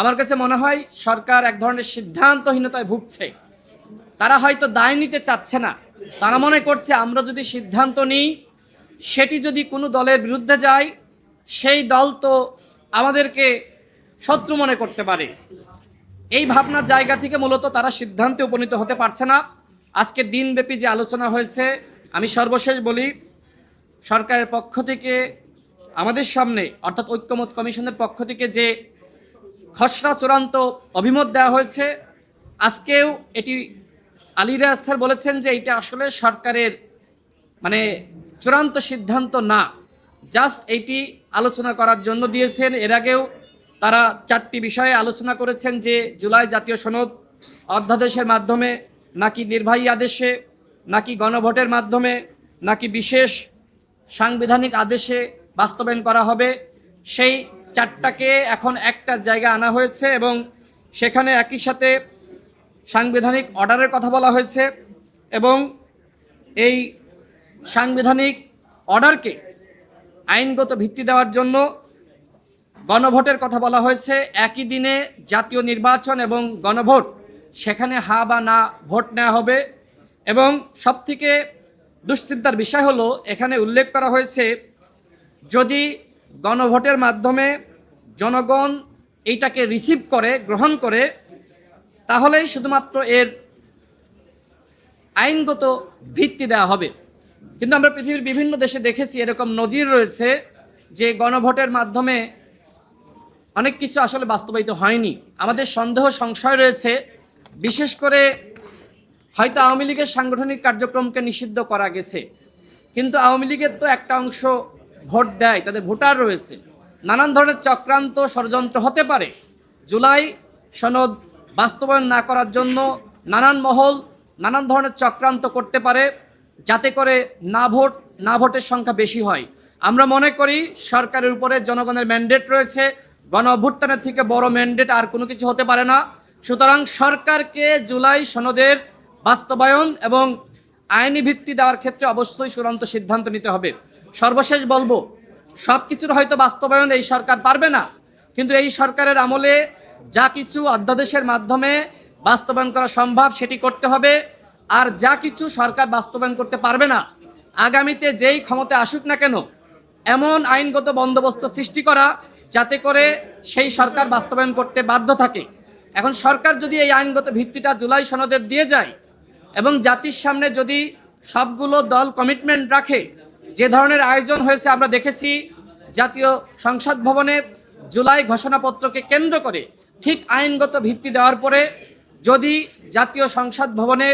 আমার কাছে মনে হয় সরকার এক ধরনের সিদ্ধান্তহীনতায় ভুগছে। তারা হয়তো দায় নিতে চাচ্ছে না। তারা মনে করছে, আমরা যদি সিদ্ধান্ত নিই, সেটি যদি কোনো দলের বিরুদ্ধে যায়, সেই দল তো আমাদেরকে শত্রু মনে করতে পারে। এই ভাবনার জায়গা থেকে মূলত তারা সিদ্ধান্তে উপনীত হতে পারছে না। আজকে দিনব্যাপী যে আলোচনা হয়েছে, আমি সর্বশেষ বলি, সরকারের পক্ষ থেকে আমাদের সামনে, অর্থাৎ ঐক্যমত কমিশনের পক্ষ থেকে যে খসড়া চূড়ান্ত অভিমত দেওয়া হয়েছে। আজকেও এটি আলিরাজ স্যার বলেছেন যে এটা আসলে সরকারের মানে চূড়ান্ত সিদ্ধান্ত না। জাস্ট এইটি আলোচনা করার জন্য দিয়েছেন। এর আগেও তারা চারটি বিষয়ে আলোচনা করেছেন যে জুলাই জাতীয় সনদ অধ্যাদেশের মাধ্যমে, নাকি নির্বাহী আদেশে, নাকি গণভোটের মাধ্যমে, নাকি বিশেষ সাংবিধানিক আদেশে বাস্তবায়ন করা হবে, সেই চারটাকে এখন একটা জায়গা আনা হয়েছে এবং সেখানে একই সাথে সাংবিধানিক অর্ডারের কথা বলা হয়েছে এবং এই সাংবিধানিক অর্ডারকে আইনগত ভিত্তি দেওয়ার জন্য গণভোটের কথা বলা হয়েছে। একই দিনে জাতীয় নির্বাচন এবং গণভোট, সেখানে হা বা না ভোট নেওয়া হবে এবং সবথেকে দুশ্চিন্তার বিষয় হলো, এখানে উল্লেখ করা হয়েছে, যদি গণভোটের মাধ্যমে জনগণ এইটাকে রিসিভ করে, গ্রহণ করে, তাহলেই শুধুমাত্র এর আইনগত ভিত্তি দেওয়া হবে। কিন্তু আমরা পৃথিবীর বিভিন্ন দেশে দেখেছি এরকম নজির রয়েছে যে গণভোটের মাধ্যমে অনেক কিছু আসলে বাস্তবায়িত হয়নি। আমাদের সন্দেহ, সংশয় রয়েছে। বিশেষ করে হয়তো আওয়ামী লীগের সাংগঠনিক কার্যক্রমকে নিষিদ্ধ করা গেছে। কিন্তু আওয়ামী লীগের তো একটা অংশ ভোট দেয়, তাদের ভোটার রয়েছে। নানান ধরনের চক্রান্ত ষড়যন্ত্র হতে পারে। জুলাই সনদ বাস্তবায়ন না করার জন্য নানান মহল নানান ধরনের চক্রান্ত করতে পারে, যাতে করে না ভোট, না ভোটের সংখ্যা বেশি হয়। আমরা মনে করি সরকারের উপরে জনগণের ম্যান্ডেট রয়েছে গণ অভ্যুত্থানের থেকে বড় ম্যান্ডেট আর কোনো কিছু হতে পারে না। সুতরাং সরকারকে জুলাই সনদের বাস্তবায়ন এবং আইনি ভিত্তি দেওয়ার ক্ষেত্রে অবশ্যই চূড়ান্ত সিদ্ধান্ত নিতে হবে। সর্বশেষ বলব সব কিছুর হয়তো বাস্তবায়ন এই সরকার পারবে না, কিন্তু এই সরকারের আমলে যা কিছু অধ্যাদেশের মাধ্যমে বাস্তবায়ন করা সম্ভব সেটি করতে হবে, আর যা কিছু সরকার বাস্তবায়ন করতে পারবে না, আগামীতে যেই ক্ষমতা আসুক না কেন, এমন আইনগত বন্দোবস্ত সৃষ্টি করা যাতে করে সেই সরকার বাস্তবায়ন করতে বাধ্য থাকে। এখন সরকার যদি এই আইনগত ভিত্তিটা জুলাই সনদের দিয়ে যায়, এবং জাতির সামনে যদি সবগুলো দল কমিটমেন্ট রাখে যে ধরনের আয়োজন হয়েছে, আমরা দেখেছি জাতীয় সংসদ ভবনে জুলাই ঘোষণাপত্রকে কেন্দ্র করে ঠিক আইনগত ভিত্তি দেওয়ার পরে যদি জাতীয় সংসদ ভবনে